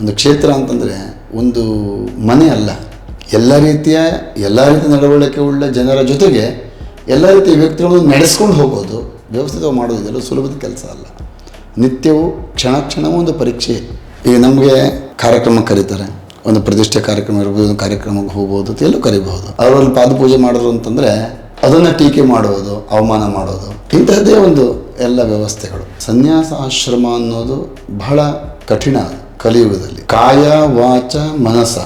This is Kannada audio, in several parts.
ಒಂದು ಕ್ಷೇತ್ರ ಅಂತಂದರೆ ಒಂದು ಮನೆ ಅಲ್ಲ. ಎಲ್ಲ ರೀತಿಯ ಎಲ್ಲ ರೀತಿಯ ನಡವಳಿಕೆ ಉಳ್ಳ ಜನರ ಜೊತೆಗೆ ಎಲ್ಲ ರೀತಿಯ ವ್ಯಕ್ತಿಗಳನ್ನು ನಡೆಸ್ಕೊಂಡು ಹೋಗೋದು, ವ್ಯವಸ್ಥಿತವಾಗಿ ಮಾಡೋದು ಇದೆಲ್ಲ ಸುಲಭದ ಕೆಲಸ ಅಲ್ಲ. ನಿತ್ಯವೂ ಕ್ಷಣ ಕ್ಷಣವೂ ಒಂದು ಪರೀಕ್ಷೆ. ಈಗ ನಮಗೆ ಕಾರ್ಯಕ್ರಮ ಕರೀತಾರೆ. ಒಂದು ಪ್ರತಿಷ್ಠೆ ಕಾರ್ಯಕ್ರಮ ಇರ್ಬೋದು ಕಾರ್ಯಕ್ರಮಕ್ಕೆ ಹೋಗ್ಬೋದು ಅಂತ ಎಲ್ಲೂ ಕರಿಬಹುದು. ಅವರಲ್ಲಿ ಪಾದಪೂಜೆ ಮಾಡೋದು ಅಂತಂದರೆ ಅದನ್ನು ಟೀಕೆ ಮಾಡುವುದು ಅವಮಾನ ಮಾಡೋದು, ಇಂತಹದ್ದೇ ಒಂದು ಎಲ್ಲ ವ್ಯವಸ್ಥೆಗಳು. ಸನ್ಯಾಸ ಆಶ್ರಮ ಅನ್ನೋದು ಬಹಳ ಕಠಿಣ ಕಲಿಯುಗದಲ್ಲಿ. ಕಾಯ, ವಾಚ, ಮನಸ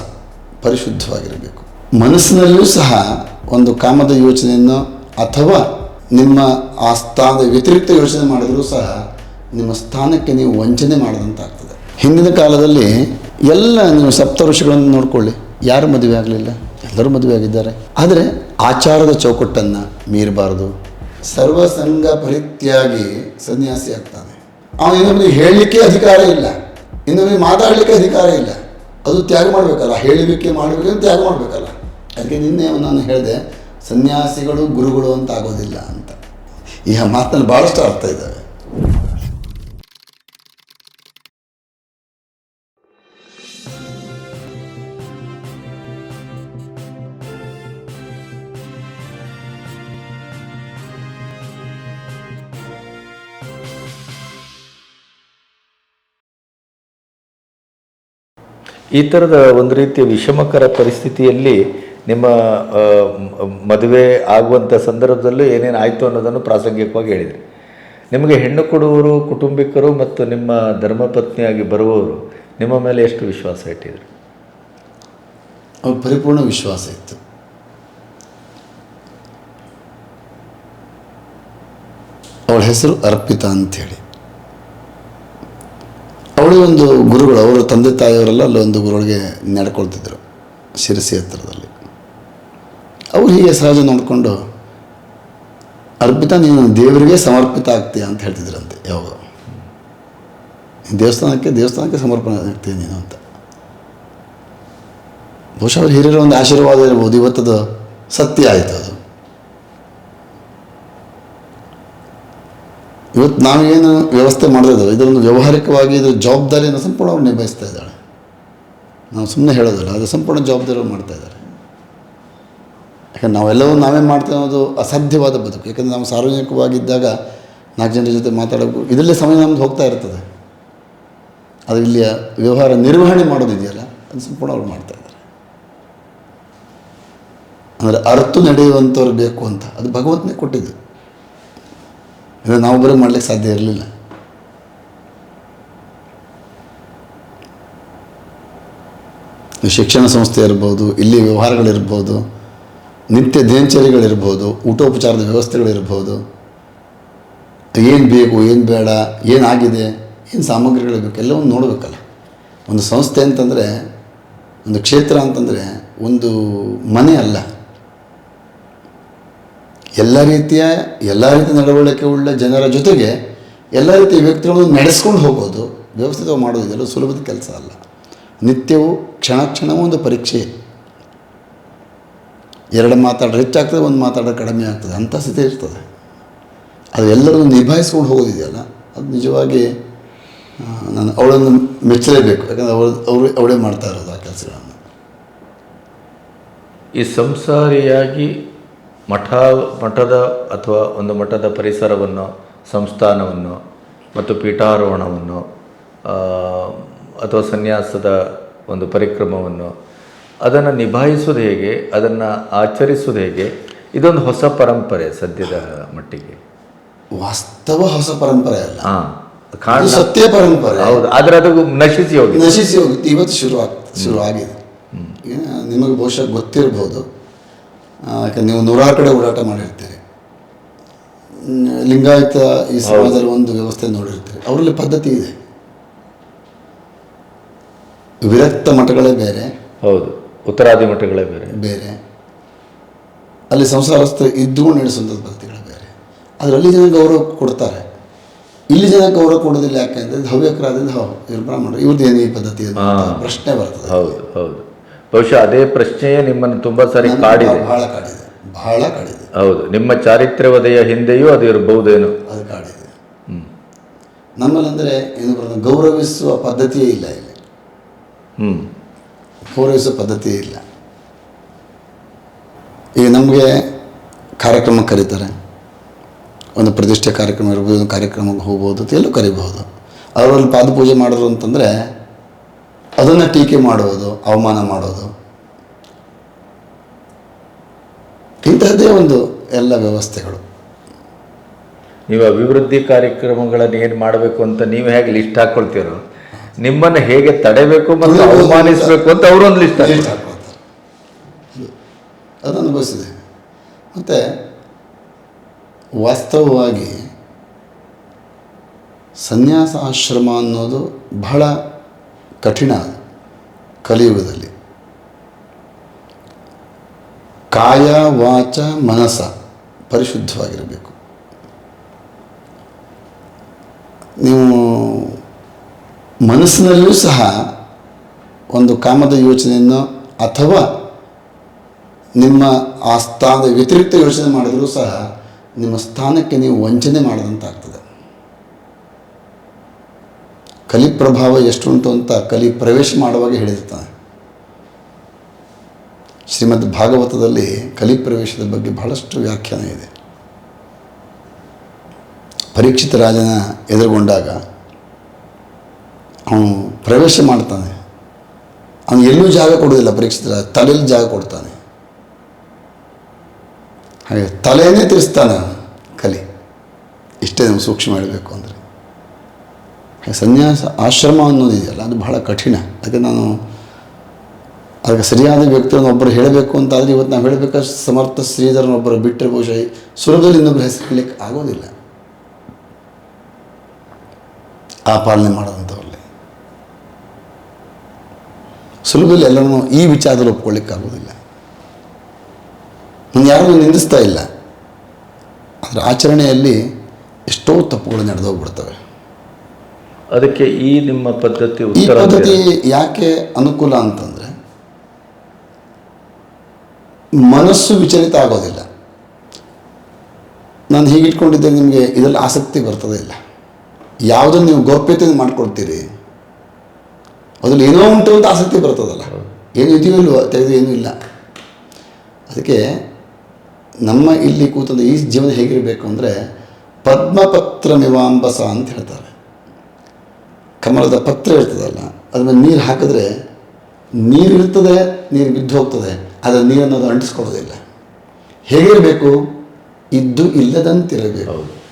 ಪರಿಶುದ್ಧವಾಗಿರಬೇಕು. ಮನಸ್ಸಿನಲ್ಲಿಯೂ ಸಹ ಒಂದು ಕಾಮದ ಯೋಚನೆಯನ್ನು ಅಥವಾ ನಿಮ್ಮ ಆ ಸ್ಥಾನದ ವ್ಯತಿರಿಕ್ತ ಯೋಚನೆ ಮಾಡಿದರೂ ಸಹ ನಿಮ್ಮ ಸ್ಥಾನಕ್ಕೆ ನೀವು ವಂಚನೆ ಮಾಡಿದಂತಾಗ್ತದೆ. ಹಿಂದಿನ ಕಾಲದಲ್ಲಿ ಎಲ್ಲ ನೀವು ಸಪ್ತ ಋಷಿಗಳನ್ನು ನೋಡ್ಕೊಳ್ಳಿ. ಯಾರು ಮದುವೆ ಆಗಲಿಲ್ಲ? ಎಲ್ಲರೂ ಮದುವೆ ಆಗಿದ್ದಾರೆ. ಆದರೆ ಆಚಾರದ ಚೌಕಟ್ಟನ್ನು ಮೀರಬಾರದು. ಸರ್ವಸಂಗ ಪರಿತ್ಯಾಗಿ ಸನ್ಯಾಸಿ ಆಗ್ತಾನೆ. ಅವನಿಗೆ ಹೇಳಲಿಕ್ಕೆ ಅಧಿಕಾರ ಇಲ್ಲ. ಇನ್ನೊಬ್ಬರಿಗೆ ಮಾತಾಡಲಿಕ್ಕೆ ಅಧಿಕಾರ ಇಲ್ಲ. ಅದು ತ್ಯಾಗ ಮಾಡಬೇಕಲ್ಲ ಹೇಳಲಿಕ್ಕೆ ಮಾಡಬೇಕು ತ್ಯಾಗ ಮಾಡಬೇಕಲ್ಲ. ಅದಕ್ಕೆ ನಿನ್ನೆ ನಾನು ಹೇಳಿದೆ, ಸನ್ಯಾಸಿಗಳು ಗುರುಗಳು ಅಂತ ಆಗೋದಿಲ್ಲ ಅಂತ. ಈ ಮಾತಲ್ಲಿ ಭಾಳಷ್ಟು ಅರ್ಥ ಇದ್ದಾವೆ. ಈ ಥರದ ಒಂದು ರೀತಿಯ ವಿಷಮಕರ ಪರಿಸ್ಥಿತಿಯಲ್ಲಿ ನಿಮ್ಮ ಮದುವೆ ಆಗುವಂಥ ಸಂದರ್ಭದಲ್ಲೂ ಏನೇನು ಆಯಿತು ಅನ್ನೋದನ್ನು ಪ್ರಾಸಂಗಿಕವಾಗಿ ಹೇಳಿದರು. ನಿಮಗೆ ಹೆಣ್ಣು ಕೊಡುವವರು, ಕುಟುಂಬಿಕರು ಮತ್ತು ನಿಮ್ಮ ಧರ್ಮಪತ್ನಿಯಾಗಿ ಬರುವವರು, ನಿಮ್ಮ ಮೇಲೆ ಎಷ್ಟು ವಿಶ್ವಾಸ ಇಟ್ಟಿದ್ರು? ಅವ್ರ ಪರಿಪೂರ್ಣ ವಿಶ್ವಾಸ ಇತ್ತು. ಅವಳ ಹೆಸರು ಅರ್ಪಿತಾ ಅಂಥೇಳಿ ಅವಳು ಒಂದು ಗುರುಗಳು, ಅವರ ತಂದೆ ತಾಯಿಯವರೆಲ್ಲ ಒಂದು ಗುರುಗಳಿಗೆ ನಡ್ಕೊಳ್ತಿದ್ರು, ಶಿರಸಿ ಹತ್ತಿರದಲ್ಲಿ ಅವರು ಹೀಗೆ ಸಹಜ ನೋಡಿಕೊಂಡು, ಅರ್ಪಿತ, ನೀನು ದೇವರಿಗೆ ಸಮರ್ಪಿತ ಆಗ್ತೀಯ ಅಂತ ಹೇಳ್ತಿದ್ರಂತೆ ಯಾವಾಗ? ದೇವಸ್ಥಾನಕ್ಕೆ ದೇವಸ್ಥಾನಕ್ಕೆ ಸಮರ್ಪಣೆ ಆಗ್ತೀಯ ನೀನು ಅಂತ. ಬಹುಶಃ ಅವ್ರು ಹಿರಿಯರ ಒಂದು ಆಶೀರ್ವಾದ ಇರ್ಬೋದು, ಇವತ್ತದು ಸತ್ಯ ಆಯಿತು ಅದು ಇವತ್ತು ನಾವೇನು ವ್ಯವಸ್ಥೆ ಮಾಡಿದ್ರು ಇದೊಂದು ವ್ಯವಹಾರಿಕವಾಗಿ ಇದು ಜವಾಬ್ದಾರಿಯನ್ನು ಸಂಪೂರ್ಣ ಅವ್ರು ನಿಭಾಯಿಸ್ತಾ ಇದ್ದಾಳೆ. ನಾವು ಸುಮ್ಮನೆ ಹೇಳೋದಿಲ್ಲ, ಅದು ಸಂಪೂರ್ಣ ಜವಾಬ್ದಾರಿ ಮಾಡ್ತಾ ಇದ್ದಾರೆ. ಯಾಕಂದ್ರೆ ನಾವೆಲ್ಲವೂ ನಾವೇ ಮಾಡ್ತಾ ಅನ್ನೋದು ಅಸಾಧ್ಯವಾದ ಬದುಕು. ಯಾಕಂದರೆ ನಾವು ಸಾರ್ವಜನಿಕವಾಗಿದ್ದಾಗ ನಾಲ್ಕು ಜನರ ಜೊತೆ ಮಾತಾಡಬೇಕು ಇದರಲ್ಲೇ ಸಮಯ ನಮ್ದು ಹೋಗ್ತಾ ಇರ್ತದೆ. ಅದು ಇಲ್ಲಿಯ ವ್ಯವಹಾರ ನಿರ್ವಹಣೆ ಮಾಡೋದಿದೆಯಲ್ಲ ಅದು ಸಂಪೂರ್ಣ ಅವ್ರು ಮಾಡ್ತಾ ಇದ್ದಾರೆ. ಅಂದರೆ ಅರ್ಥ ನಡೆಯುವಂಥವ್ರು ಬೇಕು ಅಂತ. ಅದು ಭಗವಂತನೇ ಕೊಟ್ಟಿದ್ದು. ಇದು ನಾವು ಮಾಡಲಿಕ್ಕೆ ಮಾಡ್ಲಿಕ್ಕೆ ಸಾಧ್ಯ ಇರಲಿಲ್ಲ. ಶಿಕ್ಷಣ ಸಂಸ್ಥೆ ಇರ್ಬೋದು, ಇಲ್ಲಿ ವ್ಯವಹಾರಗಳಿರ್ಬೋದು, ನಿತ್ಯ ದಿನಚರಿಗಳಿರ್ಬೋದು, ಊಟೋಪಚಾರದ ವ್ಯವಸ್ಥೆಗಳಿರ್ಬೋದು, ಏನು ಬೇಕು, ಏನು ಬೇಡ ಏನಾಗಿದೆ ಏನು ಸಾಮಗ್ರಿಗಳು ಬೇಕು, ಎಲ್ಲವನ್ನು ನೋಡಬೇಕಲ್ಲ. ಒಂದು ಸಂಸ್ಥೆ ಅಂತಂದರೆ, ಒಂದು ಕ್ಷೇತ್ರ ಅಂತಂದರೆ, ಒಂದು ಮನೆ ಅಲ್ಲ. ಎಲ್ಲ ರೀತಿಯ ಎಲ್ಲ ರೀತಿಯ ನಡವಳಿಕೆ ಉಳ್ಳ ಜನರ ಜೊತೆಗೆ ಎಲ್ಲ ರೀತಿಯ ವ್ಯಕ್ತಿಗಳನ್ನು ನಡೆಸ್ಕೊಂಡು ಹೋಗೋದು, ವ್ಯವಸ್ಥಿತವಾಗಿ ಮಾಡೋದು ಇದೆಲ್ಲ ಸುಲಭದ ಕೆಲಸ ಅಲ್ಲ. ನಿತ್ಯವೂ ಕ್ಷಣ ಕ್ಷಣವೂ ಒಂದು ಪರೀಕ್ಷೆ. ಎರಡು ಮಾತಾಡ್ರೆ ಹೆಚ್ಚಾಗ್ತದೆ ಒಂದು ಮಾತಾಡೋ ಕಡಿಮೆ ಆಗ್ತದೆ ಅಂಥ ಸ್ಥಿತಿ ಇರ್ತದೆ. ಅದು ಎಲ್ಲರನ್ನು ನಿಭಾಯಿಸ್ಕೊಂಡು ಹೋಗೋದಿದೆಯಲ್ಲ ಅದು ನಿಜವಾಗಿ ನಾನು ಅವಳನ್ನು ಮೆಚ್ಚಲೇಬೇಕು, ಯಾಕಂದರೆ ಅವಳು ಅವರು ಅವಳೇ ಮಾಡ್ತಾ ಇರೋದು ಆ ಕೆಲಸಗಳನ್ನು. ಈ ಸಂಸಾರಿಯಾಗಿ ಮಠ ಮಠದ ಅಥವಾ ಒಂದು ಮಠದ ಪರಿಸರವನ್ನು ಸಂಸ್ಥಾನವನ್ನು ಮತ್ತು ಪೀಠಾರೋಹಣವನ್ನು ಅಥವಾ ಸನ್ಯಾಸದ ಒಂದು ಪರಿಕ್ರಮವನ್ನು ಅದನ್ನು ನಿಭಾಯಿಸೋದು ಹೇಗೆ ಅದನ್ನು ಆಚರಿಸೋದು ಹೇಗೆ ಇದೊಂದು ಹೊಸ ಪರಂಪರೆ ಸದ್ಯದ ಮಟ್ಟಿಗೆ. ವಾಸ್ತವ ಹೊಸ ಪರಂಪರೆ ಅಲ್ಲ. ಹಾಂ ಸತ್ಯ ಪರಂಪರೆ. ಹೌದು ಆದರೆ ಅದು ನಶಿಸಿ ಹೋಗಿ ನಶಿಸಿ ಹೋಗುತ್ತೆ ಇವತ್ತು ಶುರು ಆಗ್ತದೆ ಶುರು ಆಗಿದೆ ನಿಮಗೆ ಬಹುಶಃ ಗೊತ್ತಿರ್ಬೋದು. ಆ, ಯಾಕಂದ್ರೆ ನೀವು ನೂರಾರು ಕಡೆ ಓಡಾಟ ಮಾಡಿರ್ತೀರಿ. ಲಿಂಗಾಯತ ಈ ಸಮಾಜದಲ್ಲಿ ಒಂದು ವ್ಯವಸ್ಥೆ ನೋಡಿರ್ತೀರಿ. ಅವರಲ್ಲಿ ಪದ್ಧತಿ ಇದೆ. ವಿರಕ್ತ ಮಠಗಳೇ ಬೇರೆ. ಹೌದು. ಉತ್ತರಾದಿ ಮಠಗಳೇ ಬೇರೆ. ಬೇರೆ. ಅಲ್ಲಿ ಸಂಸಾರಸ್ಥ ಇದ್ದುಕೊಂಡು ನಡೆಸುವಂಥ ಪದ್ಧತಿಗಳೇ ಬೇರೆ. ಆದರೆ ಅಲ್ಲಿ ಜನ ಗೌರವ ಕೊಡ್ತಾರೆ. ಇಲ್ಲಿ ಜನ ಗೌರವ ಕೊಡೋದಿಲ್ಲ ಯಾಕೆ ಅಂತಂದ್ರೆ ಹವ್ಯಕರಿಂದ ಹೌದು ಇವ್ರು ಬ್ರಾಹ್ಮಣರು ಇವ್ರದ್ದು ಏನು ಈ ಪದ್ಧತಿ ಪ್ರಶ್ನೆ ಬರ್ತದೆ. ಹೌದು ಹೌದು. ಬಹುಶಃ ಅದೇ ಪ್ರಶ್ನೆಯೇ ನಿಮ್ಮನ್ನು ತುಂಬಾ ಸಾರಿ ಕಾಡಿದೆ. ಬಹಳ ಕಾಡಿದೆ. ಬಹಳ ಕಾಡಿದೆ. ಹೌದು ನಿಮ್ಮ ಚಾರಿತ್ರ್ಯವದೆಯ ಹಿಂದೆಯೂ ಅದು ಇರಬಹುದೇನು? ಅದು ಕಾಡಿದೆ. ಹ್ಮ್. ನಮ್ಮಲ್ಲಿ ಅಂದರೆ ಏನು ಗೌರವಿಸುವ ಪದ್ಧತಿಯೇ ಇಲ್ಲ ಇಲ್ಲಿ. ಹ್ಞೂ ಪೂರೈಸುವ ಪದ್ಧತಿಯೇ ಇಲ್ಲ. ಈಗ ನಮಗೆ ಕಾರ್ಯಕ್ರಮ ಕರೀತಾರೆ. ಒಂದು ಪ್ರತಿಷ್ಠೆ ಕಾರ್ಯಕ್ರಮ ಇರ್ಬೋದು ಒಂದು ಕಾರ್ಯಕ್ರಮಕ್ಕೆ ಹೋಗ್ಬೋದು ಅಂತ ಎಲ್ಲೂ ಕರಿಬಹುದು. ಅವರಲ್ಲಿ ಪಾದಪೂಜೆ ಮಾಡೋರು ಅಂತಂದರೆ ಅದನ್ನು ಟೀಕೆ ಮಾಡುವುದು ಅವಮಾನ ಮಾಡೋದು ಇಂಥದ್ದೇ ಒಂದು ಎಲ್ಲ ವ್ಯವಸ್ಥೆಗಳು. ನೀವು ಅಭಿವೃದ್ಧಿ ಕಾರ್ಯಕ್ರಮಗಳನ್ನು ಏನು ಮಾಡಬೇಕು ಅಂತ ನೀವು ಹೇಗೆ ಲಿಸ್ಟ್ ಹಾಕ್ಕೊಳ್ತೀರೋ ನಿಮ್ಮನ್ನು ಹೇಗೆ ತಡೆಬೇಕು ಮತ್ತು ಅವಮಾನಿಸಬೇಕು ಅಂತ ಅವರೊಂದು ಲಿಸ್ಟ್ ಲಿಸ್ಟ್ ಹಾಕ್ಕೊಳ್ತಾರೆ ಅದನ್ನು ಅನುಭವಿಸಿದೆ. ಮತ್ತು ವಾಸ್ತವವಾಗಿ ಸನ್ಯಾಸ ಆಶ್ರಮ ಅನ್ನೋದು ಬಹಳ ಕಠಿಣ ಕಲಿಯುಗದಲ್ಲಿ. ಕಾಯ, ವಾಚ, ಮನಸ ಪರಿಶುದ್ಧವಾಗಿರಬೇಕು. ನೀವು ಮನಸ್ಸಿನಲ್ಲೂ ಸಹ ಒಂದು ಕಾಮದ ಯೋಚನೆಯನ್ನು ಅಥವಾ ನಿಮ್ಮ ಆ ಸ್ಥಾನದ ವ್ಯತಿರಿಕ್ತ ಯೋಚನೆ ಮಾಡಿದರೂ ಸಹ ನಿಮ್ಮ ಸ್ಥಾನಕ್ಕೆ ನೀವು ವಂಚನೆ ಮಾಡಿದಂತಾಗ್ತದೆ. ಕಲಿ ಪ್ರಭಾವ ಎಷ್ಟುಂಟು ಅಂತ ಕಲಿ ಪ್ರವೇಶ ಮಾಡುವಾಗ ಹೇಳಿರ್ತಾನೆ. ಶ್ರೀಮದ್ ಭಾಗವತದಲ್ಲಿ ಕಲಿ ಪ್ರವೇಶದ ಬಗ್ಗೆ ಬಹಳಷ್ಟು ವ್ಯಾಖ್ಯಾನ ಇದೆ. ಪರೀಕ್ಷಿತ ರಾಜನ ಎದುರುಗೊಂಡಾಗ ಅವನು ಪ್ರವೇಶ ಮಾಡ್ತಾನೆ. ಅವನು ಎಲ್ಲೂ ಜಾಗ ಕೊಡೋದಿಲ್ಲ ಪರೀಕ್ಷಿತ ರಾಜ, ತಲೆಯಲ್ಲಿ ಜಾಗ ಕೊಡ್ತಾನೆ. ಹಾಗೆ ತಲೆಯನ್ನೇ ತಿರ್ಸ್ತಾನೆ ಕಲಿ. ಇಷ್ಟೇ ನಾವು ಸೂಕ್ಷ್ಮ ಹೇಳಬೇಕು ಅಂದರೆ. ಸನ್ಯಾಸ ಆಶ್ರಮ ಅನ್ನೋದಿದೆಯಲ್ಲ ಅದು ಬಹಳ ಕಠಿಣ. ಅದಕ್ಕೆ ನಾನು ಅದಕ್ಕೆ ಸರಿಯಾದ ವ್ಯಕ್ತಿಯನ್ನು ಒಬ್ಬರು ಹೇಳಬೇಕು ಅಂತ ಆದರೆ ಇವತ್ತು ನಾವು ಹೇಳಬೇಕಾದ್ರೆ ಸಮರ್ಥ ಶ್ರೀಧರನೊಬ್ಬರು ಬಿಟ್ಟರೆ ಬಹುಶಃ ಸುಲಭದಲ್ಲಿ ಇನ್ನೊಬ್ಬರು ಹೆಸರು ಹೇಳಲಿಕ್ಕೆ ಆಗೋದಿಲ್ಲ. ಆ ಪಾಲನೆ ಮಾಡೋದಂಥವರಲ್ಲಿ ಸುಲಭದಲ್ಲಿ ಎಲ್ಲರನ್ನೂ ಈ ವಿಚಾರದಲ್ಲಿ ಒಪ್ಕೊಳ್ಳಿಕ್ಕಾಗೋದಿಲ್ಲ ನಾನು ಯಾರನ್ನೂ ನಿಂದಿಸ್ತಾ ಇಲ್ಲ. ಅದರ ಆಚರಣೆಯಲ್ಲಿ ಎಷ್ಟೋ ತಪ್ಪುಗಳು ನಡೆದೋಗ್ಬಿಡ್ತವೆ. ಅದಕ್ಕೆ ಈ ನಿಮ್ಮ ಪದ್ಧತಿ ಈ ಉತ್ತರ ಪದ್ಧತಿ ಯಾಕೆ ಅನುಕೂಲ ಅಂತಂದರೆ ಮನಸ್ಸು ವಿಚಲಿತ ಆಗೋದಿಲ್ಲ. ನಾನು ಹೀಗೆ ಇಟ್ಕೊಂಡಿದ್ದೆ ನಿಮಗೆ ಇದರಲ್ಲಿ ಆಸಕ್ತಿ ಬರ್ತದೆ ಇಲ್ಲ. ಯಾವುದನ್ನು ನೀವು ಗೌಪ್ಯತೆಯನ್ನು ಮಾಡ್ಕೊಳ್ತೀರಿ. ಅದ್ರಲ್ಲಿ ಏನೋ ಉಂಟು ಅಂತ ಆಸಕ್ತಿ ಬರ್ತದಲ್ಲ. ಏನು ಇದೆಯೋ ಇಲ್ವೋ ತೆಗೆದು ಏನೂ ಇಲ್ಲ. ಅದಕ್ಕೆ ನಮ್ಮ ಇಲ್ಲಿ ಕೂತಂದ ಈ ಜೀವನ ಹೇಗಿರಬೇಕು ಅಂದರೆ ಪದ್ಮಪತ್ರ ಮಿವಾಂಬಸ ಅಂತ ಹೇಳ್ತಾರೆ. ಕಮಲದ ಪತ್ರ ಇರ್ತದಲ್ಲ ಅದನ್ನು ಮೇಲೆ ನೀರು ಹಾಕಿದ್ರೆ ನೀರು ಇರ್ತದೆ ನೀರು ಬಿದ್ದು ಹೋಗ್ತದೆ ಆದರೆ ನೀರನ್ನು ಅದು ಅಂಟಿಸ್ಕೊಳ್ಳೋದಿಲ್ಲ. ಹೇಗಿರಬೇಕು? ಇದ್ದು ಇಲ್ಲದಂತಿರಬೇಕು. ಹೌದು.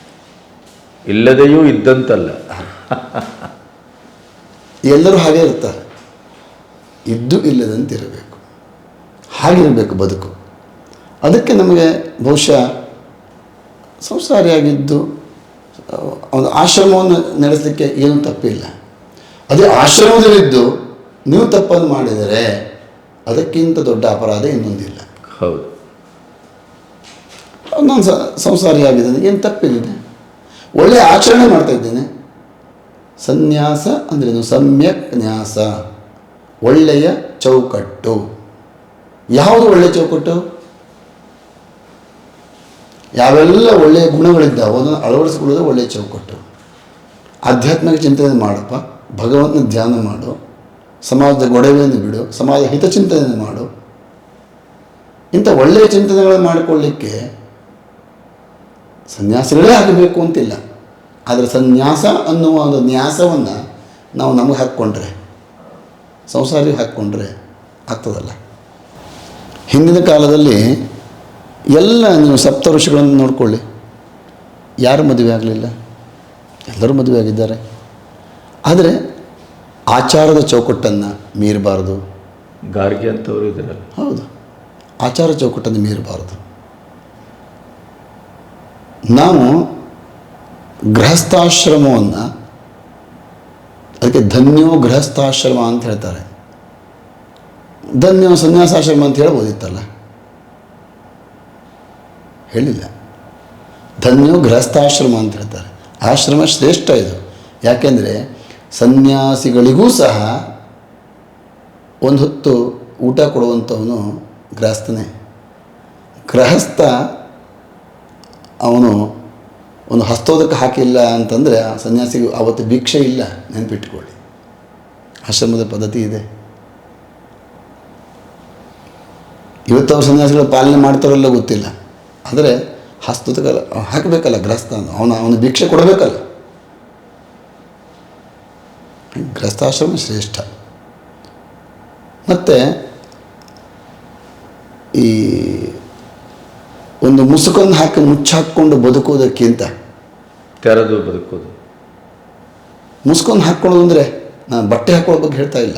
ಇಲ್ಲದೆಯೂ ಇದ್ದಂತಲ್ಲ. ಎಲ್ಲರೂ ಹಾಗೆ ಇರ್ತಾರೆ ಇದ್ದು ಇಲ್ಲದಂತಿರಬೇಕು. ಹಾಗಿರಬೇಕು ಬದುಕು. ಅದಕ್ಕೆ ನಮಗೆ ಬಹುಶಃ ಸಂಸಾರಿಯಾಗಿದ್ದು ಒಂದು ಆಶ್ರಮವನ್ನು ನಡೆಸಲಿಕ್ಕೆ ಏನೂ ತಪ್ಪಿಲ್ಲ. ಅದೇ ಆಶ್ರಮದಲ್ಲಿದ್ದು ನೀವು ತಪ್ಪನ್ನು ಮಾಡಿದರೆ ಅದಕ್ಕಿಂತ ದೊಡ್ಡ ಅಪರಾಧ ಇನ್ನೊಂದಿಲ್ಲ. ಹೌದು. ನಾನು ಸಂಸಾರಿ ಆಗಿದ್ದೇನೆ ಏನು ತಪ್ಪಿದ್ದೇನೆ ಒಳ್ಳೆಯ ಆಚರಣೆ ಮಾಡ್ತಾ ಇದ್ದೇನೆ. ಸನ್ಯಾಸ ಅಂದ್ರೇನು ಸಮ್ಯಕ್ ನ್ಯಾಸ. ಒಳ್ಳೆಯ ಚೌಕಟ್ಟು. ಯಾವುದು ಒಳ್ಳೆಯ ಚೌಕಟ್ಟು? ಯಾವೆಲ್ಲ ಒಳ್ಳೆಯ ಗುಣಗಳಿದ್ದಾವೆ ಅದನ್ನು ಅಳವಡಿಸಿಕೊಳ್ಳೋದು ಒಳ್ಳೆಯ ಚೌಕಟ್ಟು. ಆಧ್ಯಾತ್ಮಿಕ ಚಿಂತನೆ ಮಾಡಪ್ಪ. ಭಗವಂತನ ಧ್ಯಾನ ಮಾಡು, ಸಮಾಜದ ಗೊಡವೆಯನ್ನು ಬಿಡು, ಸಮಾಜ ಹಿತಚಿಂತನೆ ಮಾಡು. ಇಂಥ ಒಳ್ಳೆಯ ಚಿಂತನೆಗಳನ್ನು ಮಾಡಿಕೊಳ್ಳಿಕ್ಕೆ ಸನ್ಯಾಸಿಗಳೇ ಆಗಬೇಕು ಅಂತಿಲ್ಲ. ಆದರೆ ಸನ್ಯಾಸ ಅನ್ನುವ ಒಂದು ನ್ಯಾಸವನ್ನು ನಾವು ನಮಗೆ ಹಾಕ್ಕೊಂಡ್ರೆ, ಸಂಸಾರಿಗೆ ಹಾಕ್ಕೊಂಡ್ರೆ ಆಗ್ತದಲ್ಲ. ಹಿಂದಿನ ಕಾಲದಲ್ಲಿ ಎಲ್ಲ ನೀವು ಸಪ್ತ ಋಷಿಗಳನ್ನು ನೋಡಿಕೊಳ್ಳಿ. ಯಾರು ಮದುವೆ ಆಗಲಿಲ್ಲ? ಎಲ್ಲರೂ ಮದುವೆ ಆಗಿದ್ದಾರೆ. ಆದರೆ ಆಚಾರದ ಚೌಕಟ್ಟನ್ನು ಮೀರಬಾರ್ದು. ಗಾರ್ಗಿ ಅಂತವರು ಇದ್ದಾರೆ ಹೌದು. ಆಚಾರ ಚೌಕಟ್ಟನ್ನು ಮೀರಬಾರ್ದು. ನಾವು ಗೃಹಸ್ಥಾಶ್ರಮವನ್ನು ಅದಕ್ಕೆ ಧನ್ಯೋ ಗೃಹಸ್ಥಾಶ್ರಮ ಅಂತ ಹೇಳ್ತಾರೆ. ಧನ್ಯೋ ಸನ್ಯಾಸಾಶ್ರಮ ಅಂತ ಹೇಳ್ಬೋದಿತ್ತಲ್ಲ? ಹೇಳಿಲ್ಲ. ಧನ್ಯೋ ಗೃಹಸ್ಥಾಶ್ರಮ ಅಂತ ಹೇಳ್ತಾರೆ. ಆಶ್ರಮ ಶ್ರೇಷ್ಠ ಇದು. ಯಾಕೆಂದರೆ ಸನ್ಯಾಸಿಗಳಿಗೂ ಸಹ ಒಂದು ಹೊತ್ತು ಊಟ ಕೊಡುವಂಥವನು ಗ್ರಹಸ್ಥನೇ. ಗೃಹಸ್ಥ ಅವನು ಒಂದು ಹಸ್ತೋದಕ್ಕೆ ಹಾಕಿಲ್ಲ ಅಂತಂದರೆ ಆ ಸನ್ಯಾಸಿಗೆ ಆವತ್ತು ಭಿಕ್ಷೆ ಇಲ್ಲ, ನೆನಪಿಟ್ಕೊಳ್ಳಿ. ಆಶ್ರಮದ ಪದ್ಧತಿ ಇದೆ. ಇವತ್ತು ಅವ್ರು ಸನ್ಯಾಸಿಗಳು ಪಾಲನೆ ಮಾಡ್ತಾರಲ್ಲ ಗೊತ್ತಿಲ್ಲ. ಆದರೆ ಹಸ್ತೋದಕ್ಕೆ ಹಾಕಬೇಕಲ್ಲ ಗೃಹಸ್ಥ ಅವನು ಅವನು ಭಿಕ್ಷೆ ಕೊಡಬೇಕಲ್ಲ. ಗೃಹಸ್ಥಾಶ್ರಮ ಶ್ರೇಷ್ಠ. ಮತ್ತು ಈ ಒಂದು ಮುಸುಕನ್ನು ಹಾಕಿ ಮುಚ್ಚಾಕ್ಕೊಂಡು ಬದುಕೋದಕ್ಕಿಂತ ತೆರೆದು ಬದುಕೋದು ಮುಸ್ಕೊಂಡು ಹಾಕ್ಕೊಳ್ಳೋದು ಅಂದರೆ ನಾನು ಬಟ್ಟೆ ಹಾಕೊಳ್ಳೋ ಬಗ್ಗೆ ಹೇಳ್ತಾ ಇಲ್ಲ.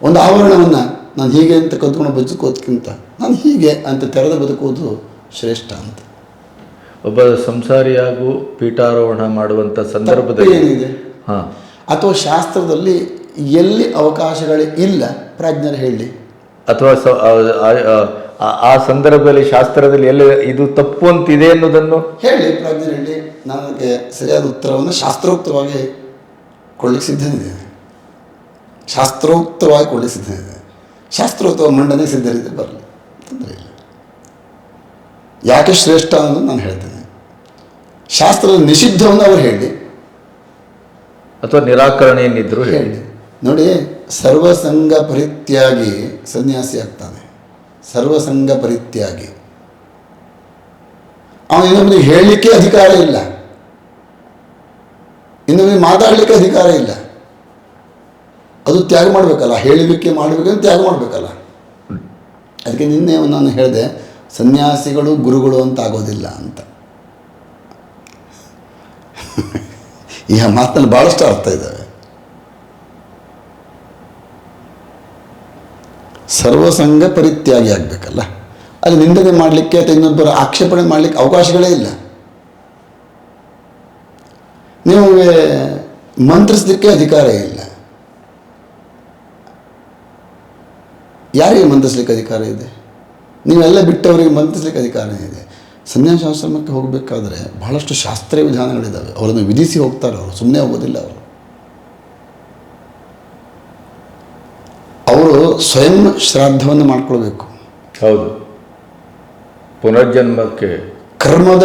ಒಂದು ಆವರಣವನ್ನು ನಾನು ಹೀಗೆ ಅಂತ ಕಲ್ತ್ಕೊಂಡು ಬದುಕೋದಕ್ಕಿಂತ ನಾನು ಹೀಗೆ ಅಂತ ತೆರೆದು ಬದುಕೋದು ಶ್ರೇಷ್ಠ ಅಂತ. ಒಬ್ಬ ಸಂಸಾರಿಯಾಗೂ ಪೀಠಾರೋಹಣ ಮಾಡುವಂಥ ಸಂದರ್ಭದಲ್ಲಿ ಏನಿದೆ ಹಾಂ. ಅಥವಾ ಶಾಸ್ತ್ರದಲ್ಲಿ ಎಲ್ಲಿ ಅವಕಾಶಗಳು ಇಲ್ಲ ಪ್ರಾಜ್ಞರು ಹೇಳಿ. ಅಥವಾ ಆ- ಸಂದರ್ಭದಲ್ಲಿ ಶಾಸ್ತ್ರದಲ್ಲಿ ಎಲ್ಲ ಇದು ತಪ್ಪು ಅಂತಿದೆ ಅನ್ನೋದನ್ನು ಹೇಳಿ ಪ್ರಾಜ್ಞರು ಹೇಳಿ. ನನಗೆ ಸರಿಯಾದ ಉತ್ತರವನ್ನು ಶಾಸ್ತ್ರೋಕ್ತವಾಗಿ ಕೊಡಲಿಕ್ಕೆ ಸಿದ್ಧನಿದ್ದೇನೆ ಶಾಸ್ತ್ರೋಕ್ತವಾಗಿ ಕೊಡ್ಲಿಕ್ಕೆ ಸಿದ್ಧನಿದೆ. ಶಾಸ್ತ್ರೋಕ್ತವ ಮಂಡನೆ ಸಿದ್ಧರಿದೆ ಬರಲಿ ತೊಂದರೆ ಇಲ್ಲ. ಯಾಕೆ ಶ್ರೇಷ್ಠ ಅನ್ನೋದು ನಾನು ಹೇಳ್ತೇನೆ. ಶಾಸ್ತ್ರದ ನಿಷಿದ್ಧವನ್ನು ಅವರು ಹೇಳಿ. ಅಥವಾ ನಿರಾಕರಣೆ ಏನಿದ್ರು ಹೇಳಿ. ನೋಡಿ, ಸರ್ವಸಂಗ ಪರಿತ್ಯಾಗಿ ಸನ್ಯಾಸಿ ಆಗ್ತಾನೆ. ಸರ್ವಸಂಗ ಪರಿತ್ಯಾಗಿ. ಅವನು ಇನ್ನೊಬ್ಬನಿಗೆ ಹೇಳಲಿಕ್ಕೆ ಅಧಿಕಾರ ಇಲ್ಲ. ಇನ್ನೊಬ್ಬನಿಗೆ ಮಾತಾಡಲಿಕ್ಕೆ ಅಧಿಕಾರ ಇಲ್ಲ. ಅದು ತ್ಯಾಗ ಮಾಡಬೇಕಲ್ಲ ಹೇಳಲಿಕ್ಕೆ ಮಾಡಬೇಕಂತ ತ್ಯಾಗ ಮಾಡಬೇಕಲ್ಲ. ಅದಕ್ಕೆ ನಿನ್ನೆ ನಾನು ಹೇಳಿದೆ, ಸನ್ಯಾಸಿಗಳು ಗುರುಗಳು ಅಂತ ಆಗೋದಿಲ್ಲ ಅಂತ. ಈ ಮಾತಿನಲ್ಲಿ ಭಾಳಷ್ಟು ಅರ್ಥ ಇದ್ದಾವೆ ಸರ್ವಸಂಗ ಪರಿತ್ಯಾಗಿ ಆಗಬೇಕಲ್ಲ. ಅಲ್ಲಿ ನಿಂದನೆ ಮಾಡಲಿಕ್ಕೆ ಅಥವಾ ಇನ್ನೊಬ್ಬರ ಆಕ್ಷೇಪಣೆ ಮಾಡಲಿಕ್ಕೆ ಅವಕಾಶಗಳೇ ಇಲ್ಲ. ನಿಮಗೆ ಮಂತ್ರಿಸಲಿಕ್ಕೆ ಅಧಿಕಾರ ಇಲ್ಲ. ಯಾರಿಗೆ ಮಂತ್ರಿಸ್ಲಿಕ್ಕೆ ಅಧಿಕಾರ ಇದೆ? ನೀವೆಲ್ಲ ಬಿಟ್ಟವರಿಗೆ ಮಂತ್ರಿಸ್ಲಿಕ್ಕೆ ಅಧಿಕಾರ ಇದೆ. ಸನ್ಯಾಸಾಶ್ರಮಕ್ಕೆ ಹೋಗಬೇಕಾದ್ರೆ ಬಹಳಷ್ಟು ಶಾಸ್ತ್ರೀಯ ವಿಧಾನಗಳಿದ್ದಾವೆ ಅವರನ್ನು ವಿಧಿಸಿ ಹೋಗ್ತಾರೆ ಅವರು ಸುಮ್ಮನೆ ಹೋಗೋದಿಲ್ಲ ಅವರು. ಅವರು ಸ್ವಯಂ ಶ್ರಾದ್ದವನ್ನು ಮಾಡ್ಕೊಳ್ಬೇಕು. ಹೌದು. ಪುನರ್ಜನ್ಮಕ್ಕೆ ಕರ್ಮದ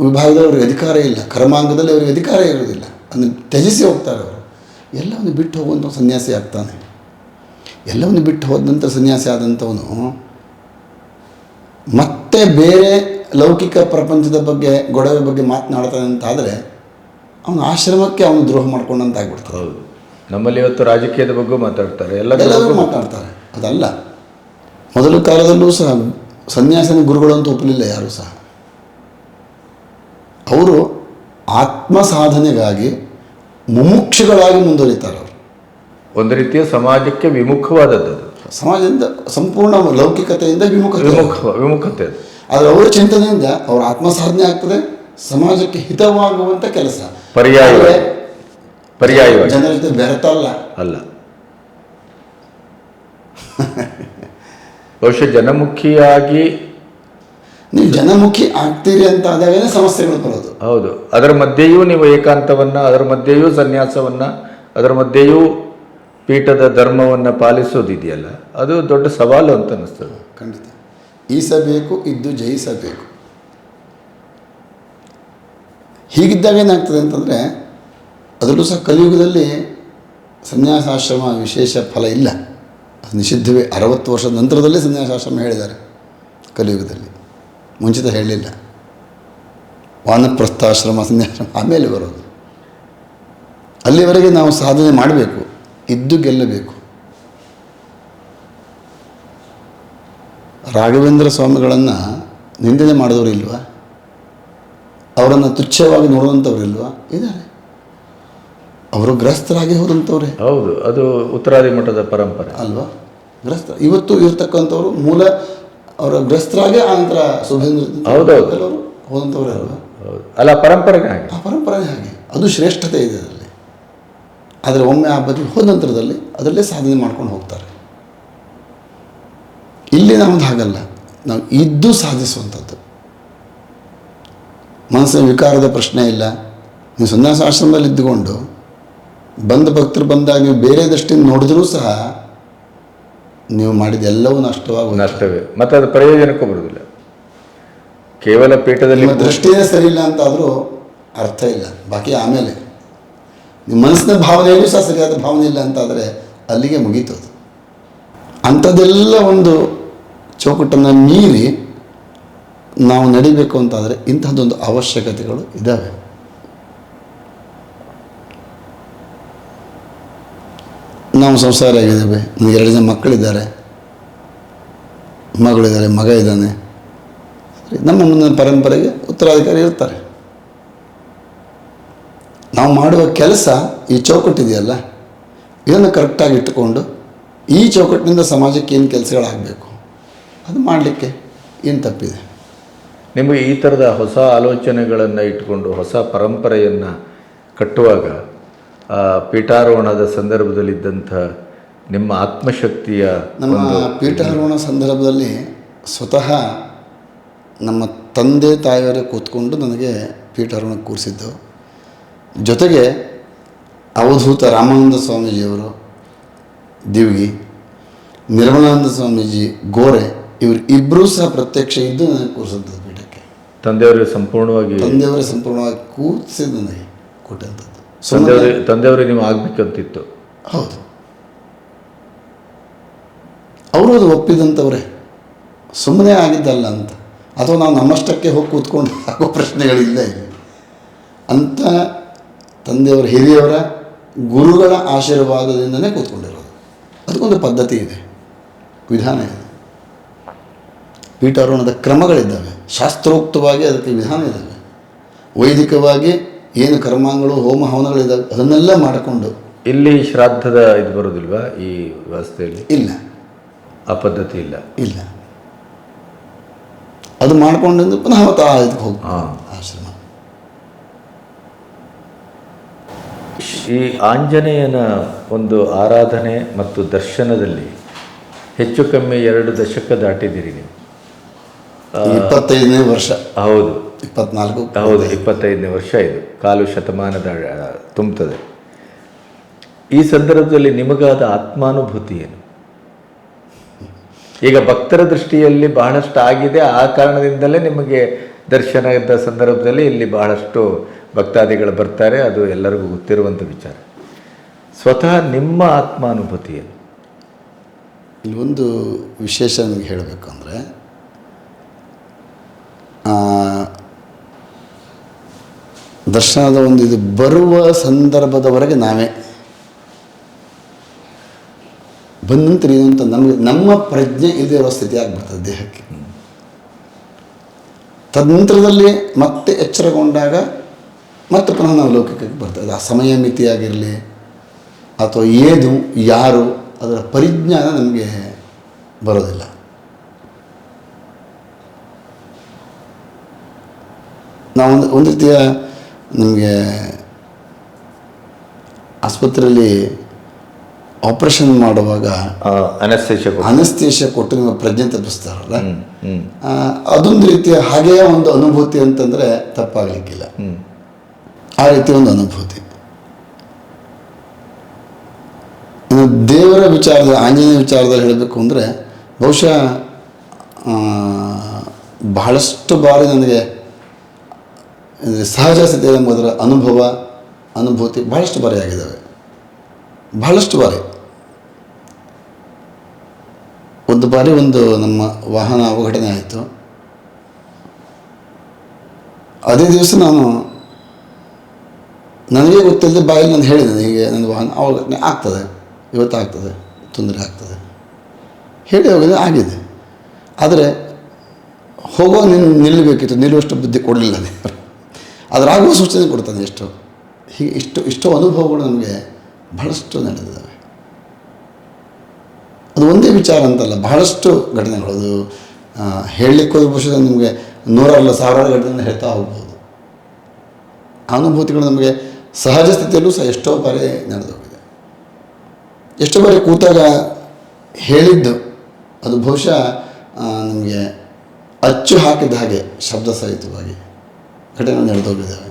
ವಿಭಾಗದಲ್ಲಿ ಅವರಿಗೆ ಅಧಿಕಾರ ಇಲ್ಲ ಕರ್ಮಾಂಗದಲ್ಲಿ ಅವರಿಗೆ ಅಧಿಕಾರ ಇರೋದಿಲ್ಲ ಅದನ್ನು ತ್ಯಜಿಸಿ ಹೋಗ್ತಾರೆ ಅವರು. ಎಲ್ಲವನ್ನು ಬಿಟ್ಟು ಹೋಗುವಂಥ ಸನ್ಯಾಸಿ ಆಗ್ತಾನೆ. ಎಲ್ಲವನ್ನು ಬಿಟ್ಟು ಹೋದ ನಂತರ ಸನ್ಯಾಸಿ ಆದಂಥವನು ಮತ್ತೆ ಬೇರೆ ಲೌಕಿಕ ಪ್ರಪಂಚದ ಬಗ್ಗೆ ಗೊಡವೆ ಬಗ್ಗೆ ಮಾತನಾಡ್ತಾನೆ ಅಂತಾದರೆ ಅವನು ಆಶ್ರಮಕ್ಕೆ ಅವನು ದ್ರೋಹ ಮಾಡ್ಕೊಂಡಂತಾಗ್ಬಿಡ್ತಾನೆ. ಹೌದು. ನಮ್ಮಲ್ಲಿ ಇವತ್ತು ರಾಜಕೀಯದ ಬಗ್ಗೆ ಮಾತಾಡ್ತಾರೆ. ಎಲ್ಲ ಎಲ್ಲರೂ ಮಾತಾಡ್ತಾರೆ. ಅದಲ್ಲ ಮೊದಲ ಕಾಲದಲ್ಲೂ ಸಹ ಸನ್ಯಾಸನ ಗುರುಗಳು ಅಂತ ಒಪ್ಪಲಿಲ್ಲ ಯಾರೂ ಸಹ. ಅವರು ಆತ್ಮ ಸಾಧನೆಗಾಗಿ ಮುಮುಕ್ಷಗಳಾಗಿ ಮುಂದುವರಿತಾರೆ ಅವರು ಒಂದು ರೀತಿಯ ಸಮಾಜಕ್ಕೆ ವಿಮುಖವಾದದ್ದು. ಸಮಾಜದಿಂದ ಸಂಪೂರ್ಣ ಲೌಕಿಕತೆಯಿಂದ ವಿಮುಖತೆ. ವಿಮುಖ ವಿಮುಖತೆ. ಆದರೆ ಅವರ ಚಿಂತನೆಯಿಂದ ಅವರ ಆತ್ಮ ಸಾಧನೆ ಆಗ್ತದೆ ಸಮಾಜಕ್ಕೆ ಹಿತವಾಗುವಂಥ ಕೆಲಸ. ಪರ್ಯಾಯ ಪರ್ಯಾಯ ಜನರ ಜೊತೆ ಬೆರೆತಲ್ಲ. ಅಲ್ಲ. ಬಹುಶಃ ಜನಮುಖಿಯಾಗಿ ನೀವು ಜನಮುಖಿ ಆಗ್ತೀರಿ ಅಂತ ಆದಾಗಲೇ ಸಮಸ್ಯೆಗಳು ಬರೋದು. ಹೌದು. ಅದರ ಮಧ್ಯೆಯೂ ನೀವು ಏಕಾಂತವನ್ನು ಅದರ ಮಧ್ಯೆಯೂ ಸನ್ಯಾಸವನ್ನು ಅದರ ಮಧ್ಯೆಯೂ ಪೀಠದ ಧರ್ಮವನ್ನು ಪಾಲಿಸೋದಿದೆಯಲ್ಲ, ಅದು ದೊಡ್ಡ ಸವಾಲು ಅಂತ ಅನ್ನಿಸ್ತದೆ. ಖಂಡಿತ. ಈಸಬೇಕು ಇದ್ದು ಜಯಿಸಬೇಕು ಹೀಗಿದ್ದಾಗ ಏನಾಗ್ತದೆ ಅಂತಂದರೆ, ಅದರಲ್ಲೂ ಸಹ ಕಲಿಯುಗದಲ್ಲಿ ಸನ್ಯಾಸಾಶ್ರಮ ವಿಶೇಷ ಫಲ ಇಲ್ಲ. ಅದು ನಿಷಿದ್ಧವೇ. ಅರವತ್ತು ವರ್ಷದ ನಂತರದಲ್ಲೇ ಸನ್ಯಾಸಾಶ್ರಮ ಹೇಳಿದ್ದಾರೆ ಕಲಿಯುಗದಲ್ಲಿ. ಮುಂಚಿತ ಹೇಳಲಿಲ್ಲ ವಾನಪ್ರಸ್ಥಾಶ್ರಮ ಸನ್ಯಾಸ ಆಮೇಲೆ ಬರೋದು. ಅಲ್ಲಿವರೆಗೆ ನಾವು ಸಾಧನೆ ಮಾಡಬೇಕು. ಇದ್ದು ಗೆಲ್ಲಬೇಕು. ರಾಘವೇಂದ್ರ ಸ್ವಾಮಿಗಳನ್ನು ನಿಂದನೆ ಮಾಡಿದವರು ಇಲ್ವಾ? ಅವರನ್ನು ತುಚ್ಛವಾಗಿ ನೋಡುವಂಥವ್ರು ಇಲ್ವಾ? ಇದ್ದಾರೆ. ಅವರು ಗ್ರಸ್ತರಾಗಿ ಹೋದಂಥವ್ರೆ ಹೌದು ಅದು ಉತ್ತರಾದಿ ಮಠದ ಪರಂಪರೆ. ಅಲ್ವಾ? ಗ್ರಸ್ತ ಇವತ್ತು ಇರ್ತಕ್ಕಂಥವ್ರು ಮೂಲ ಅವರ ಗ್ರಸ್ತರಾಗೆ ಆನಂತರ ಸುಭೇಂದ್ರ ಹೌದೌದು. ಹೋದಂಥವ್ರೆ ಅಲ್ವಾ? ಹೌದು ಅಲ್ಲ ಪರಂಪರೆಗೆ ಹಾಗೆ. ಆ ಪರಂಪರೆ ಹಾಗೆ. ಅದು ಶ್ರೇಷ್ಠತೆ ಇದೆ ಅದರಲ್ಲಿ. ಆದರೆ ಒಮ್ಮೆ ಆ ಬದಿಗೆ ಹೋದ ನಂತರದಲ್ಲಿ ಅದರಲ್ಲೇ ಸಾಧನೆ ಮಾಡ್ಕೊಂಡು ಹೋಗ್ತಾರೆ. ಇಲ್ಲಿ ನಮ್ಮದು ಹಾಗಲ್ಲ. ನಾವು ಇದ್ದು ಸಾಧಿಸುವಂಥದ್ದು. ಮನಸ್ಸಿನ ವಿಕಾರದ ಪ್ರಶ್ನೆ ಇಲ್ಲ. ನೀವು ಸನ್ಯಾಸ ಆಶ್ರಮದಲ್ಲಿ ಇದ್ದುಕೊಂಡು ಬಂದ ಭಕ್ತರು ಬಂದಾಗ ನೀವು ಬೇರೆ ದೃಷ್ಟಿಯಿಂದ ನೋಡಿದ್ರೂ ಸಹ ನೀವು ಮಾಡಿದ ಎಲ್ಲವೂ ನಷ್ಟವಾಗಿ. ನಷ್ಟವೇ. ಮತ್ತು ಅದು ಪ್ರಯೋಜನಕ್ಕೂ ಬರುವುದಿಲ್ಲ. ಕೇವಲ ಪೀಠದಲ್ಲಿ ದೃಷ್ಟಿಯೇ ಸರಿ ಇಲ್ಲ ಅಂತಾದರೂ ಅರ್ಥ ಇಲ್ಲ. ಬಾಕಿ ಆಮೇಲೆ. ನಿಮ್ಮ ಮನಸ್ಸಿನ ಭಾವನೆಯಲ್ಲೂ ಸಹ ಸರಿಯಾದ ಭಾವನೆ ಇಲ್ಲ ಅಂತಾದರೆ ಅಲ್ಲಿಗೆ ಮುಗೀತು ಅದು ಅಂಥದ್ದೆಲ್ಲ ಒಂದು ಚೌಕಟ್ಟನ್ನು ಮೀರಿ ನಾವು ನಡಿಬೇಕು ಅಂತಾದರೆ ಇಂಥದ್ದೊಂದು ಅವಶ್ಯಕತೆಗಳು ಇದ್ದಾವೆ. ನಾವು ಸಂಸಾರ ಆಗಿದ್ದೇವೆ ನನಗೆ ಎರಡು ಜನ ಮಕ್ಕಳಿದ್ದಾರೆ. ಮಗಳಿದ್ದಾರೆ, ಮಗ ಇದ್ದಾನೆ. ನಮ್ಮ ಮುಂದಿನ ಪರಂಪರೆಗೆ ಉತ್ತರಾಧಿಕಾರಿ ಇರ್ತಾರೆ. ನಾವು ಮಾಡುವ ಕೆಲಸ ಈ ಚೌಕಟ್ಟಿದೆಯಲ್ಲ? ಇದನ್ನು ಕರೆಕ್ಟಾಗಿ ಇಟ್ಟುಕೊಂಡು ಈ ಚೌಕಟ್ಟಿನಿಂದ ಸಮಾಜಕ್ಕೆ ಏನು ಕೆಲಸಗಳಾಗಬೇಕು? ಅದು ಮಾಡಲಿಕ್ಕೆ ಏನು ತಪ್ಪಿದೆ? ನಿಮಗೆ ಈ ಥರದ ಹೊಸ ಆಲೋಚನೆಗಳನ್ನು ಇಟ್ಕೊಂಡು ಹೊಸ ಪರಂಪರೆಯನ್ನು ಕಟ್ಟುವಾಗ ಪೀಠಾರೋಹಣದ ಸಂದರ್ಭದಲ್ಲಿದ್ದಂಥ ನಿಮ್ಮ ಆತ್ಮಶಕ್ತಿಯ ನಮ್ಮ ಪೀಠಾರೋಹಣ ಸಂದರ್ಭದಲ್ಲಿ ಸ್ವತಃ ನಮ್ಮ ತಂದೆ ತಾಯಿಯವರೇ ಕೂತ್ಕೊಂಡು ನನಗೆ ಪೀಠಾರೋಹಣಕ್ಕೆ ಕೂರಿಸಿದ್ದು. ಜೊತೆಗೆ ಅವಧೂತ ರಾಮಾನಂದ ಸ್ವಾಮೀಜಿಯವರು ದಿವ್ಗಿ ನಿರ್ಮಲಾನಂದ ಸ್ವಾಮೀಜಿ ಗೋರೆ ಇವರು ಇಬ್ಬರೂ ಸಹ ಪ್ರತ್ಯಕ್ಷ ಇದ್ದು ನನಗೆ ಕೂರಿಸಿದ್ದು ಪೀಠಕ್ಕೆ. ತಂದೆಯವರಿಗೆ ಸಂಪೂರ್ಣವಾಗಿ ತಂದೆಯವರಿಗೆ ಸಂಪೂರ್ಣವಾಗಿ ಕೂರಿಸಿ ನನಗೆ ಕೊಟ್ಟಂಥದ್ದು ತಂದೆಯವರಿಗೆ ತಂದೆಯವರೇ ನೀವು ಆಗಬೇಕಂತಿತ್ತು. ಹೌದು. ಅವರು ಅದು ಒಪ್ಪಿದಂಥವ್ರೆ ಸುಮ್ಮನೆ ಆಗಿದ್ದಲ್ಲ ಅಂತ. ಅಥವಾ ನಾವು ನಮ್ಮಷ್ಟಕ್ಕೆ ಹೋಗಿ ಕೂತ್ಕೊಂಡು ಆಗೋ ಪ್ರಶ್ನೆಗಳಿಲ್ಲ ಇಲ್ಲಿ ಅಂತ ತಂದೆಯವರ ಹಿರಿಯವರ ಗುರುಗಳ ಆಶೀರ್ವಾದದಿಂದನೇ ಕೂತ್ಕೊಂಡಿರೋದು. ಅದಕ್ಕೊಂದು ಪದ್ಧತಿ ಇದೆ. ವಿಧಾನ ಇದೆ. ಪೀಠಾರೋಹಣದ ಕ್ರಮಗಳಿದ್ದಾವೆ. ಶಾಸ್ತ್ರೋಕ್ತವಾಗಿ ಅದಕ್ಕೆ ವಿಧಾನ ಇದ್ದಾವೆ. ವೈದಿಕವಾಗಿ ಏನು ಕರ್ಮಾಂಗಗಳು ಹೋಮ ಹವನಗಳಿದ್ದಾವೆ ಅದನ್ನೆಲ್ಲ ಮಾಡಿಕೊಂಡು ಇಲ್ಲಿ ಶ್ರಾದ್ದದ ಇದು ಬರೋದಿಲ್ವಾ ಈ ವ್ಯವಸ್ಥೆಯಲ್ಲಿ? ಇಲ್ಲ. ಆ ಪದ್ಧತಿ ಇಲ್ಲ. ಇಲ್ಲ. ಅದು ಮಾಡ್ಕೊಂಡು ಪುನಃ ಮತ್ತು ಆ ಇದಕ್ಕೆ ಹೋಗಿ. ಹಾಂ ಆಶ್ರಮ ಈ ಆಂಜನೇಯನ ಒಂದು ಆರಾಧನೆ ಮತ್ತು ದರ್ಶನದಲ್ಲಿ ಹೆಚ್ಚು ಕಮ್ಮಿ ಎರಡು ದಶಕ ದಾಟಿದ್ದೀರಿ ನೀವು. ಇಪ್ಪತ್ತೈದನೇ ವರ್ಷ. ಹೌದು. ಇಪ್ಪತ್ನಾಲ್ಕು. ಹೌದು ಇಪ್ಪತ್ತೈದನೇ ವರ್ಷ ಇದು. ಕಾಲು ಶತಮಾನದ ತುಂಬುತ್ತದೆ ಈ ಸಂದರ್ಭದಲ್ಲಿ ನಿಮಗಾದ ಆತ್ಮಾನುಭೂತಿ ಏನು? ಈಗ ಭಕ್ತರ ದೃಷ್ಟಿಯಲ್ಲಿ ಬಹಳಷ್ಟು ಆಗಿದೆ ಆ ಕಾರಣದಿಂದಲೇ ನಿಮಗೆ ದರ್ಶನದ ಸಂದರ್ಭದಲ್ಲಿ ಇಲ್ಲಿ ಬಹಳಷ್ಟು ಭಕ್ತಾದಿಗಳು ಬರ್ತಾರೆ, ಅದು ಎಲ್ಲರಿಗೂ ಗೊತ್ತಿರುವಂಥ ವಿಚಾರ. ಸ್ವತಃ ನಿಮ್ಮ ಆತ್ಮಾನುಭೂತಿಯಲ್ಲಿ ಏನು? ಇಲ್ಲಿ ಒಂದು ವಿಶೇಷ ನಮಗೆ ಹೇಳಬೇಕಂದ್ರೆ ದರ್ಶನದ ಒಂದು ಇದು ಬರುವ ಸಂದರ್ಭದವರೆಗೆ ನಾವೇ ಬಂದ ನಂತರ ಅಂತ ನಮಗೆ, ನಮ್ಮ ಪ್ರಜ್ಞೆ ಇಲ್ಲದೆ ಇರೋ ಸ್ಥಿತಿ ಆಗ್ಬಿಡ್ತದೆ ದೇಹಕ್ಕೆ. ತದನಂತರದಲ್ಲಿ ಮತ್ತೆ ಎಚ್ಚರಗೊಂಡಾಗ ಮತ್ತೆ ಪುನಃ ನಾವು ಲೌಕಿಕಕ್ಕೆ ಬರ್ತದೆ. ಆ ಸಮಯ ಮಿತಿಯಾಗಿರಲಿ ಅಥವಾ ಏನು ಯಾರು ಅದರ ಪರಿಜ್ಞಾನ ನಮಗೆ ಬರೋದಿಲ್ಲ. ನಾವು ಒಂದು ಒಂದು ರೀತಿಯ ನಮಗೆ ಆಸ್ಪತ್ರೆಯಲ್ಲಿ ಆಪ್ರೇಷನ್ ಮಾಡುವಾಗ ಅನಸ್ತೇಶ ಅನಸ್ತೇಶ ಕೊಟ್ಟು. ನಿಮ್ಮ ಪ್ರಜ್ಞೆ ತಪ್ಪಿಸ್ತಾರಲ್ಲ? ಅದೊಂದು ರೀತಿಯ ಹಾಗೆಯೇ ಒಂದು ಅನುಭೂತಿ ಅಂತಂದರೆ ತಪ್ಪಾಗಲಿಕ್ಕಿಲ್ಲ. ಹ್ಞೂ ಆ ರೀತಿ ಒಂದು ಅನುಭೂತಿ ದೇವರ ವಿಚಾರದ ಆಂಜನೇಯ ವಿಚಾರದಲ್ಲಿ ಹೇಳಬೇಕು ಅಂದರೆ, ಬಹುಶಃ ಬಹಳಷ್ಟು ಬಾರಿ ನನಗೆ ಸಹಜ ಸ್ಥಿತಿ ಎಂಬುದರ ಅನುಭವ, ಅನುಭೂತಿ ಬಹಳಷ್ಟು ಬಾರಿ ಆಗಿದ್ದಾವೆ. ಬಹಳಷ್ಟು ಬಾರಿ. ಒಂದು ಬಾರಿ ಒಂದು ನಮ್ಮ ವಾಹನ ಅವಘಟನೆ ಆಯಿತು. ಅದೇ ದಿವಸ ನಾನು ನನಗೆ ಗೊತ್ತಿಲ್ಲದೆ ಬಾಯಲ್ಲಿ ನಾನು ಹೇಳಿದೆ ಹೀಗೆ ನನ್ನ ವಾಹನ ಅವಾಗ ಆಗ್ತದೆ ಇವತ್ತು ಆಗ್ತದೆ ತೊಂದರೆ ಆಗ್ತದೆ. ಹೇಳಿ ಆಗಿದೆ. ಆದರೆ ಹೋಗೋ ನಿನ್ ನಿಲ್ಲಬೇಕಿತ್ತು, ನಿಲ್ಲುವಷ್ಟು ಬುದ್ಧಿ ಕೊಡಲಿಲ್ಲ ದೇವರು. ಅದರಾಗುವ ಸೂಚನೆ ಕೊಡ್ತಾನೆ ಎಷ್ಟು. ಹೀಗೆ ಇಷ್ಟು ಇಷ್ಟು ಅನುಭವಗಳು ನಮಗೆ ಬಹಳಷ್ಟು ನಡೆದಿದ್ದಾವೆ. ಅದು ಒಂದೇ ವಿಚಾರ ಅಂತಲ್ಲ, ಬಹಳಷ್ಟು ಘಟನೆಗಳು. ಅದು ಹೇಳಲಿಕ್ಕೆ ಹೋದ ಬಹುಶಃ ನಿಮಗೆ ನೂರಲ್ಲ ಸಾವಿರಾರು ಘಟನೆ ಹೇಳ್ತಾ ಹೋಗ್ಬೋದು. ಅನುಭೂತಿಗಳು ನಮಗೆ ಸಹಜ ಸ್ಥಿತಿಯಲ್ಲೂ ಸಹ ಎಷ್ಟೋ ಬಾರಿ ನಡೆದೋಗಿದೆ ಎಷ್ಟೋ ಬಾರಿ ಕೂತಾಗ ಹೇಳಿದ್ದು, ಅದು ಬಹುಶಃ ನಮಗೆ ಅಚ್ಚು ಹಾಕಿದ ಹಾಗೆ ಶಬ್ದ ಸಹಿತವಾಗಿ ಘಟನೆ ನಡೆದೋಗಿದ್ದಾವೆ